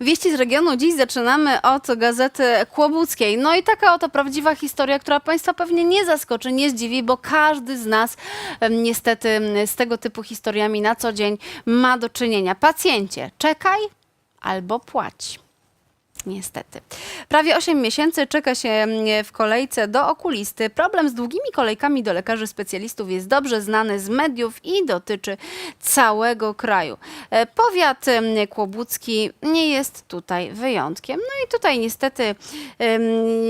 Wieści z regionu dziś zaczynamy od gazety Kłobuckiej. No i taka oto prawdziwa historia, która Państwa pewnie nie zaskoczy, nie zdziwi, bo każdy z nas niestety z tego typu historiami na co dzień ma do czynienia. Pacjencie, czekaj albo płać. Niestety. Prawie 8 miesięcy czeka się mm, w kolejce do okulisty. Problem z długimi kolejkami do lekarzy specjalistów jest dobrze znany z mediów i dotyczy całego kraju. E, Powiat em, kłobucki nie jest tutaj wyjątkiem. No i tutaj niestety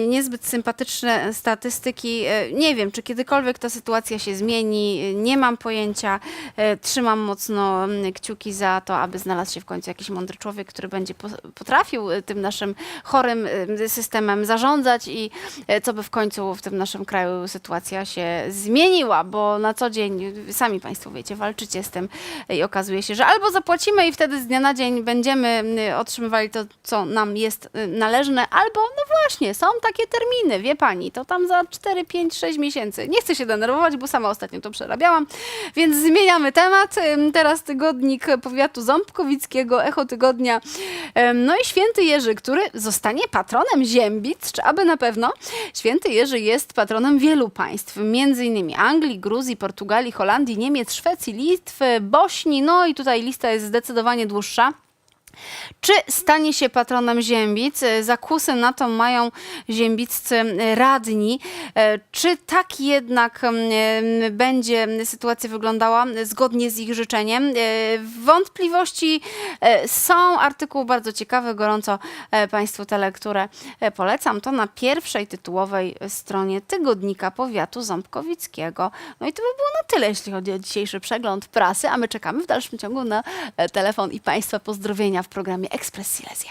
niezbyt sympatyczne statystyki. E, Nie wiem, czy kiedykolwiek ta sytuacja się zmieni. Nie mam pojęcia. E, Trzymam mocno mm, kciuki za to, aby znalazł się w końcu jakiś mądry człowiek, który będzie po- potrafił tym naszym chorym systemem zarządzać i e, co by w końcu w tym naszym kraju sytuacja się zmieniła, bo na co dzień, sami Państwo wiecie, walczycie z tym i okazuje się, że albo zapłacimy i wtedy z dnia na dzień będziemy m, otrzymywali to, co nam jest e, należne, albo no właśnie, są takie terminy, wie Pani, to tam za 4, 5, 6 miesięcy. Nie chcę się denerwować, bo sama ostatnio to przerabiałam, więc zmieniamy temat. Teraz tygodnik powiatu ząbkowickiego, Echo Tygodnia. No i święty Jerzy, który zostanie patronem Ziębic, czy aby na pewno. Święty Jerzy jest patronem wielu państw, między innymi Anglii, Gruzji, Portugalii, Holandii, Niemiec, Szwecji, Litwy, Bośni, no i tutaj lista jest zdecydowanie dłuższa. Czy stanie się patronem Ziębic? E, Zakusy na to mają ziębiccy e, radni. E, Czy tak jednak em, em, będzie sytuacja wyglądała e, zgodnie z ich życzeniem? E, Wątpliwości e, są. Artykuł bardzo ciekawy, gorąco e, Państwu tę lekturę e, polecam. To na pierwszej tytułowej stronie Tygodnika Powiatu Ząbkowickiego. No i to by było na tyle, jeśli chodzi o dzisiejszy przegląd prasy, a my czekamy w dalszym ciągu na e, telefon i Państwa pozdrowienia w programie Ekspres Silesia.